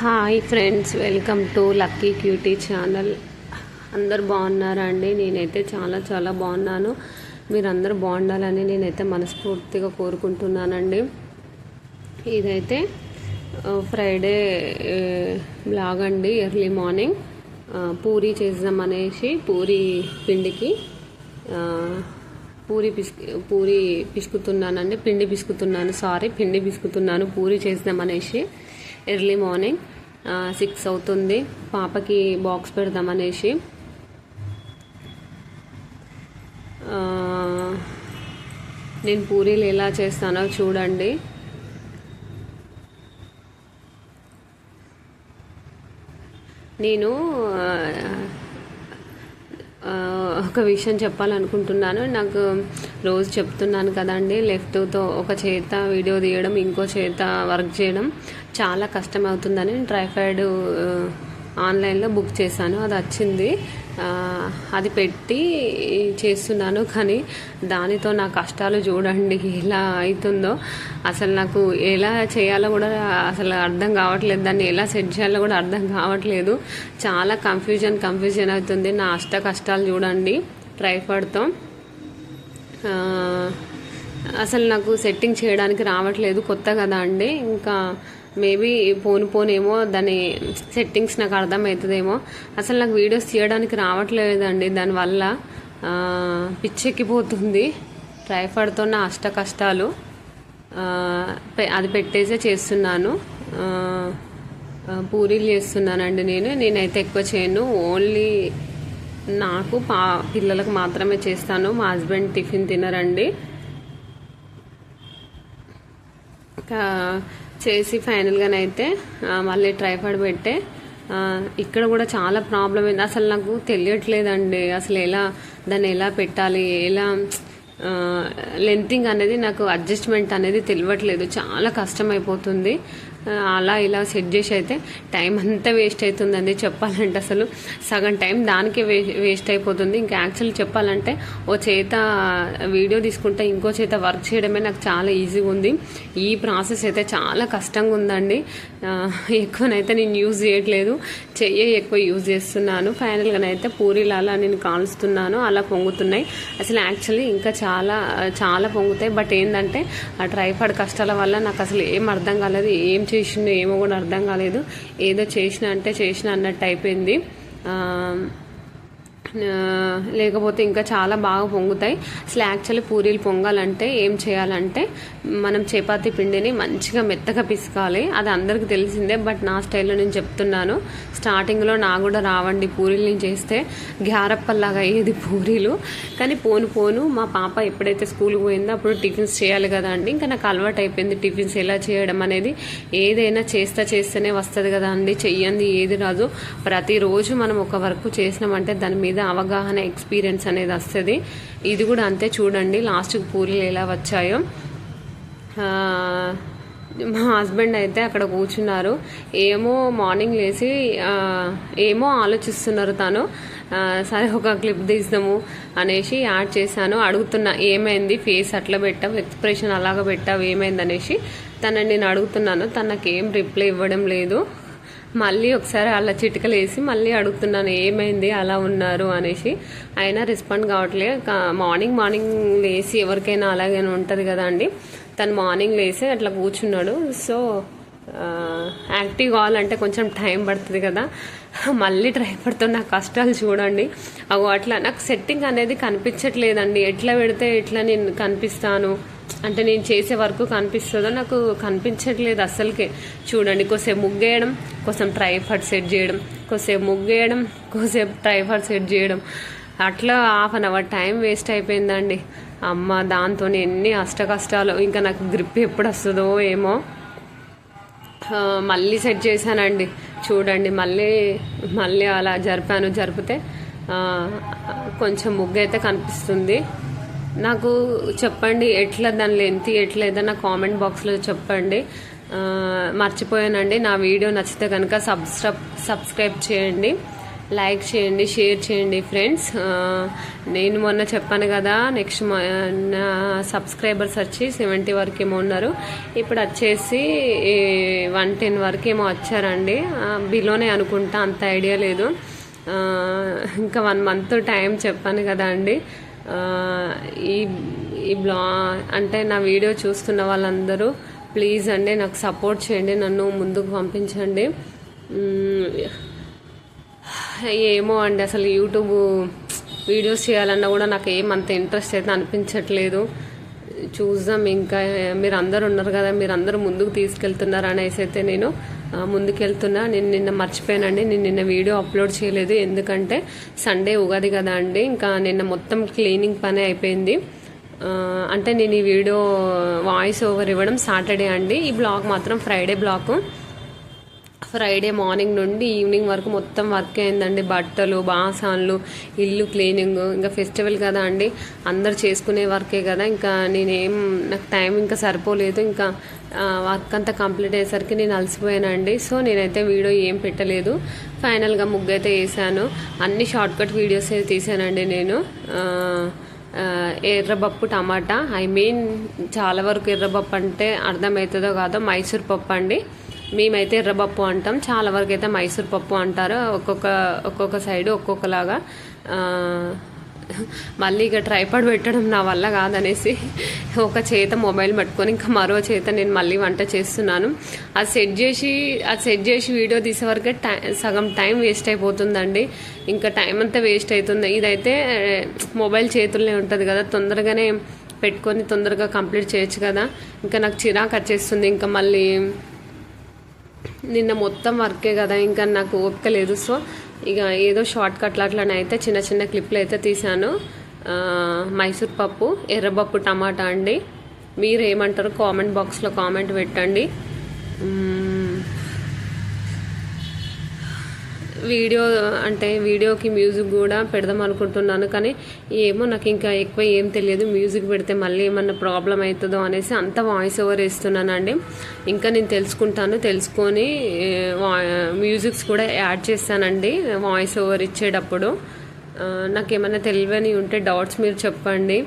Hi friends welcome to lucky cutie channel. అందరు బాగున్నారా అండి? నేనైతే చాలా చాలా బాగున్నాను. మీరందరూ బాగుండాలని నేనైతే మనస్ఫూర్తిగా కోరుకుంటున్నానండి. ఇదైతే ఫ్రైడే బ్లాగ్ అండి ఎర్లీ మార్నింగ్. పూరీ పూరి చేద్దాం అనేసి పూరి పిండికి పూరి పిసుకు పూరి పిసుకుతున్నానండి. పిండి పిసుకుతున్నాను సారీ పిండి పిసుకుతున్నాను పూరి చేద్దాం అనేసి ఎర్లీ మార్నింగ్ సిక్స్ అవుతుంది. పాపకి బాక్స్ పెడదామనేసి. నేను పూరీలు ఎలా చేస్తానో చూడండి. నేను ఒక విషయం చెప్పాలనుకుంటున్నాను. నాకు రోజు చెప్తున్నాను కదండి లెఫ్ట్తో ఒక చేత వీడియో తీయడం ఇంకో చేత వర్క్ చేయడం. చాలా కష్టం అవుతుందని ట్రైఫైడ్ ఆన్లైన్లో బుక్ చేశాను. అది వచ్చింది. అది పెట్టి చేస్తున్నాను కానీ దానితో నా కష్టాలు చూడండి ఎలా అవుతుందో. అసలు నాకు ఎలా చేయాలో కూడా అసలు అర్థం కావట్లేదు. దాన్ని ఎలా సెట్ చేయాలో కూడా అర్థం కావట్లేదు. చాలా కన్ఫ్యూజన్ కన్ఫ్యూజన్ అవుతుంది. నా అష్ట కష్టాలు చూడండి ట్రైఫాడ్తో. అసలు నాకు సెట్టింగ్ చేయడానికి రావట్లేదు కొత్త కదా అండి ఇంకా మేబీ పోను పోనేమో దాని సెట్టింగ్స్ నాకు అర్థమవుతుందేమో. అసలు నాకు వీడియోస్ తీయడానికి రావట్లేదండి. దానివల్ల పిచ్చెక్కిపోతుంది. ట్రైఫాడ్తో నా అష్ట కష్టాలు. పె- అది పెట్టేసే చేస్తున్నాను. పూరీలు చేస్తున్నానండి నేను. నేనైతే ఎక్కువ చేయను. ఓన్లీ నాకు పా పిల్లలకు మాత్రమే చేస్తాను. మా హస్బెండ్ టిఫిన్ తినరండి ఇంకా చేసి ఫైనల్గానైతే అయితే మళ్ళీ ట్రైపాడ్ పెట్టే ఇక్కడ కూడా చాలా ప్రాబ్లం అయింది. అసలు నాకు తెలియట్లేదండి. అసలు ఎలా దాన్ని ఎలా పెట్టాలి? ఎలా లెంతింగ్ అనేది నాకు అడ్జస్ట్మెంట్ అనేది తెలియట్లేదు. చాలా కష్టం అయిపోతుంది అలా ఇలా సెట్ చేసి అయితే టైం అంతా వేస్ట్ అవుతుందండి చెప్పాలంటే అసలు. సగం టైం దానికే వే వేస్ట్ అయిపోతుంది. ఇంకా యాక్చువల్లీ చెప్పాలంటే ఓ చేత వీడియో తీసుకుంటే ఇంకో చేత వర్క్ చేయడమే నాకు చాలా ఈజీగా ఉంది. ఈ ప్రాసెస్ అయితే చాలా కష్టంగా ఉందండి. ఎక్కువనైతే నేను యూజ్ చేయట్లేదు. చెయ్యి ఎక్కువ యూజ్ చేస్తున్నాను. ఫైనల్గానైతే పూరీలు అలా నేను కాలుస్తున్నాను. అలా పొంగుతున్నాయి. అసలు యాక్చువల్లీ ఇంకా చాలా చాలా చాలా పొంగుతాయి. బట్ ఏంటంటే ఆ ట్రైఫాడ్ కష్టాల వల్ల నాకు అసలు ఏం అర్థం కాలేదు. ఏం చేసిందో ఏమో కూడా అర్థం కాలేదు. ఏదో చేసిన అంటే చేసిన అన్నట్టు అయిపోయింది. లేకపోతే ఇంకా చాలా బాగా పొంగుతాయి. అసలు యాక్చువల్లీ పూరీలు పొంగాలంటే ఏం చేయాలంటే మనం చపాతీ పిండిని మంచిగా మెత్తగా పిసకాలి. అది అందరికీ తెలిసిందే బట్ నా స్టైల్లో నేను చెప్తున్నాను. స్టార్టింగ్లో నా కూడా రావండి పూరీలు నేను చేస్తే. గ్యారప్పల్లాగా అయ్యేది పూరీలు. కానీ పోను పోను మా పాప ఎప్పుడైతే స్కూల్కి పోయిందో అప్పుడు టిఫిన్స్ చేయాలి కదా అండి. ఇంకా నాకు అలవాటు అయిపోయింది టిఫిన్స్ ఎలా చేయడం అనేది. ఏదైనా చేస్తా చేస్తేనే వస్తుంది కదా అండి. చెయ్యండి ఏది రాదు. ప్రతిరోజు మనం ఒక వర్క్ చేసినామంటే దాని మీద అవగాహన ఎక్స్పీరియన్స్ అనేది వస్తుంది. ఇది కూడా అంతే చూడండి. లాస్ట్కి పూరీలు ఎలా వచ్చాయో. మా హస్బెండ్ అయితే అక్కడ కూర్చున్నారు. ఏమో మార్నింగ్ లేచి ఏమో ఆలోచిస్తున్నారు తను. సరే ఒక క్లిప్ తీద్దాము అనేసి యాడ్ చేశాను. అడుగుతున్నా ఏమైంది? ఫేస్ అట్లా పెట్టావు? ఎక్స్ప్రెషన్ అలాగ పెట్టావు? ఏమైంది? అనేసి తనని నేను అడుగుతున్నాను. తనకి ఏం రిప్లై ఇవ్వడం లేదు. మళ్ళీ ఒకసారి అలా చిటికలు వేసి మళ్ళీ అడుగుతున్నాను ఏమైంది? అలా ఉన్నారు? అనేసి. అయినా రెస్పాండ్ కావట్లేదు. కా- మార్నింగ్ మార్నింగ్ లేసి ఎవరికైనా అలాగే ఉంటుంది కదా అండి. తను మార్నింగ్ లేసి అట్లా కూర్చున్నాడు. సో యాక్టివ్ కావాలంటే కొంచెం టైం పడుతుంది కదా. మళ్ళీ ట్రై పడుతున్న నా కష్టాలు చూడండి. అగో అట్లా నాకు సెట్టింగ్ అనేది కనిపించట్లేదండి. ఎట్లా పెడితే ఎట్లా నేను కనిపిస్తాను? అంటే నేను చేసే వరకు కనిపిస్తుందో నాకు కనిపించట్లేదు అస్సలకే. చూడండి కొసేపు ముగ్గేయడం కొంచెం ట్రైఫాడ్ సెట్ చేయడం కొసేపు ముగ్గేయడం కొద్దిసేపు ట్రైఫాడ్ సెట్ చేయడం. అట్లా half an hour time waste అయిపోయిందండి. అమ్మ దాంతో ఎన్ని అష్ట కష్టాలు. ఇంకా నాకు గ్రిప్ ఎప్పుడు వస్తుందో ఏమో. మళ్ళీ సెట్ చేశానండి. చూడండి మళ్ళీ మళ్ళీ అలా జరిపాను జరిపితే కొంచెం ముగ్గు అయితే కనిపిస్తుంది. నాకు చెప్పండి ఎట్లా దాని లెంత్ ఎట్లా ఏదైనా కామెంట్ బాక్స్లో చెప్పండి. మర్చిపోయానండి. నా వీడియో నచ్చితే కనుక సబ్స్క్రైబ్ సబ్స్క్రైబ్ చేయండి. లైక్ చేయండి షేర్ చేయండి ఫ్రెండ్స్ నేను మొన్న చెప్పాను కదా నెక్స్ట్ నా సబ్స్క్రైబర్స్ వచ్చి సెవెంటీ వరకు ఏమో ఉన్నారు. ఇప్పుడు వచ్చేసి వన్ టెన్ వరకు ఏమో వచ్చారండి. బిలోనే అనుకుంటా అంత ఐడియా లేదు. ఇంకా వన్ మంత్ టైం చెప్పాను కదా అండి. ఈ ఈ బ్లా అంటే నా వీడియో చూస్తున్న వాళ్ళందరూ ప్లీజ్ అండి నాకు సపోర్ట్ చేయండి నన్ను ముందుకు పంపించండి. ఏమో అండి అసలు యూట్యూబ్ వీడియోస్ చేయాలన్నా కూడా నాకు ఏమంత ఇంట్రెస్ట్ అయితే అనిపించట్లేదు. చూద్దాం ఇంకా మీరు అందరు ఉన్నారు కదా మీరు అందరూ ముందుకు తీసుకెళ్తున్నారు అనేసి అయితే నేను ముందుకెళ్తున్నా. నేను నిన్న మర్చిపోయానండి. నేను నిన్న వీడియో అప్లోడ్ చేయలేదు. ఎందుకంటే సండే ఉగాది కదా అండి. ఇంకా నిన్న మొత్తం క్లీనింగ్ పని అయిపోయింది. అంటే నేను ఈ వీడియో వాయిస్ ఓవర్ ఇవ్వడం సాటర్డే అండి. ఈ బ్లాగ్ మాత్రం ఫ్రైడే బ్లాగు ఫ్రైడే మార్నింగ్ నుండి ఈవినింగ్ వరకు మొత్తం వర్క్ అయిందండి. బట్టలు బాసాన్లు ఇల్లు క్లీనింగ్ ఇంకా ఫెస్టివల్ కదా అండి. అందరు చేసుకునే వర్కే కదా. ఇంకా నేనేం నాకు టైం ఇంకా సరిపోలేదు. ఇంకా వర్క్ అంతా కంప్లీట్ అయ్యేసరికి నేను అలసిపోయానండి. సో నేనైతే వీడియో ఏం పెట్టలేదు. ఫైనల్గా ముగ్గు అయితే వేసాను అన్ని షార్ట్ కట్ వీడియోస్ అయితే తీసానండి నేను. ఎర్రపప్పు టమాటా. ఐ మీన్ చాలా వరకు ఎర్రపప్పు అంటే అర్థమవుతుందో కాదో మైసూర్ పప్పు అండి. మేమైతే ఎర్రపప్పు అంటాం. చాలా వరకు అయితే మైసూర్ పప్పు అంటారు. ఒక్కొక్క ఒక్కొక్క సైడ్ ఒక్కొక్కలాగా. మళ్ళీ ఇక ట్రైపాడ్ పెట్టడం నా వల్ల కాదనేసి ఒక చేత మొబైల్ పట్టుకొని ఇంకా మరో చేత నేను మళ్ళీ వంట చేస్తున్నాను. అది సెట్ చేసి అది సెట్ చేసి వీడియో తీసే వరకే టై సగం టైం వేస్ట్ అయిపోతుందండి. ఇంకా టైం అంతా వేస్ట్ అవుతుంది ఇదైతే మొబైల్ చేతుల్లోనే ఉంటుంది కదా. తొందరగానే పెట్టుకొని తొందరగా కంప్లీట్ చేయొచ్చు కదా. ఇంకా నాకు చిరాకు వచ్చేస్తుంది. ఇంకా మళ్ళీ నిన్న మొత్తం వర్కే కదా ఇంకా నాకు ఓపిక లేదు. సో ఇక ఏదో షార్ట్ కట్లు అయితే చిన్న చిన్న క్లిప్లు అయితే తీసాను మైసూర్ పప్పు ఎర్రపప్పు టమాటా అండి. మీరు ఏమంటారు కామెంట్ బాక్స్లో కామెంట్ పెట్టండి. వీడియో అంటే వీడియోకి మ్యూజిక్ కూడా పెడదాం అనుకుంటున్నాను కానీ ఏమో నాకు ఇంకా ఎక్కువ ఏం తెలియదు. మ్యూజిక్ పెడితే మళ్ళీ ఏమన్నా ప్రాబ్లం అవుతుందో అనేసి అంత వాయిస్ ఓవర్ ఇస్తున్నానండి. ఇంకా నేను తెలుసుకుంటాను తెలుసుకొని మ్యూజిక్స్ కూడా యాడ్ చేస్తానండి వాయిస్ ఓవర్ ఇచ్చేటప్పుడు. నాకు ఏమైనా తెలియని ఉంటే డౌట్స్ మీరు చెప్పండి.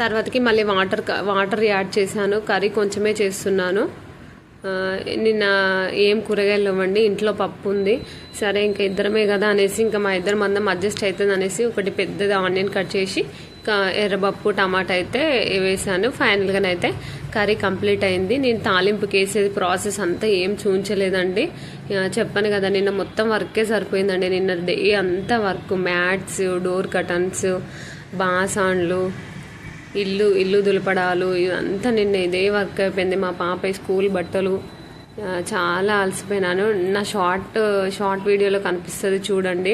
తర్వాతకి మళ్ళీ వాటర్ వాటర్ యాడ్ చేశాను కర్రీ కొంచెమే చేస్తున్నాను. నిన్న ఏం కూరగాయలు ఇవ్వండి ఇంట్లో పప్పు ఉంది. సరే ఇంకా ఇద్దరమే కదా అనేసి ఇంకా మా ఇద్దరం అందరం అడ్జస్ట్ అవుతుంది అనేసి ఒకటి పెద్దది ఆనియన్ కట్ చేసి ఎర్రపప్పు టమాటా అయితే వేసాను. ఫైనల్గానైతే కర్రీ కంప్లీట్ అయింది. నేను తాలింపుకి వేసేది ప్రాసెస్ అంతా ఏం చూపించలేదండి చెప్పాను కదా నిన్న మొత్తం వర్కే సరిపోయిందండి. నిన్న డే అంతా వర్క్ మ్యాట్స్ డోర్ కటన్స్ బాసాన్లు ఇల్లు ఇల్లు దులపడాలు ఇదంతా నిన్న ఇదే వర్క్ అయిపోయింది. మా పాప స్కూల్ బట్టలు చాలా అలసిపోయినాను నా షార్ట్ షార్ట్ వీడియోలో కనిపిస్తుంది చూడండి.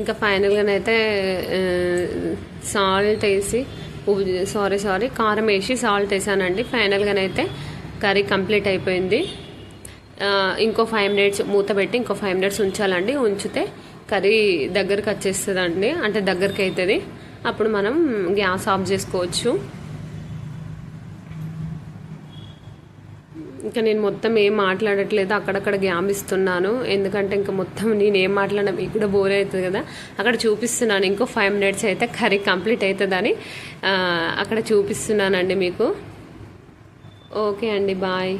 ఇంకా ఫైనల్గానైతే సాల్ట్ వేసి సారీ సారీ కారం వేసి సాల్ట్ వేసానండి. ఫైనల్గానైతే కర్రీ కంప్లీట్ అయిపోయింది. ఇంకో ఫైవ్ మినిట్స్ మూత పెట్టి ఇంకో ఫైవ్ మినిట్స్ ఉంచాలండి. ఉంచితే కర్రీ దగ్గరకు వచ్చేస్తుందండి. అంటే దగ్గరికి అవుతుంది అప్పుడు మనం గ్యాస్ ఆఫ్ చేసుకోవచ్చు. ఇంకా నేను మొత్తం ఏం మాట్లాడట్లేదు. అక్కడక్కడ గ్యాప్ ఇస్తున్నాను. ఎందుకంటే ఇంకా మొత్తం నేను ఏం మాట్లాడినా మీకు కూడా బోర్ అవుతుంది కదా. అక్కడ చూపిస్తున్నాను. ఇంకో ఫైవ్ మినిట్స్ అయితే కర్రీ కంప్లీట్ అవుతుందని అక్కడ చూపిస్తున్నానండి మీకు. ఓకే అండి బాయ్.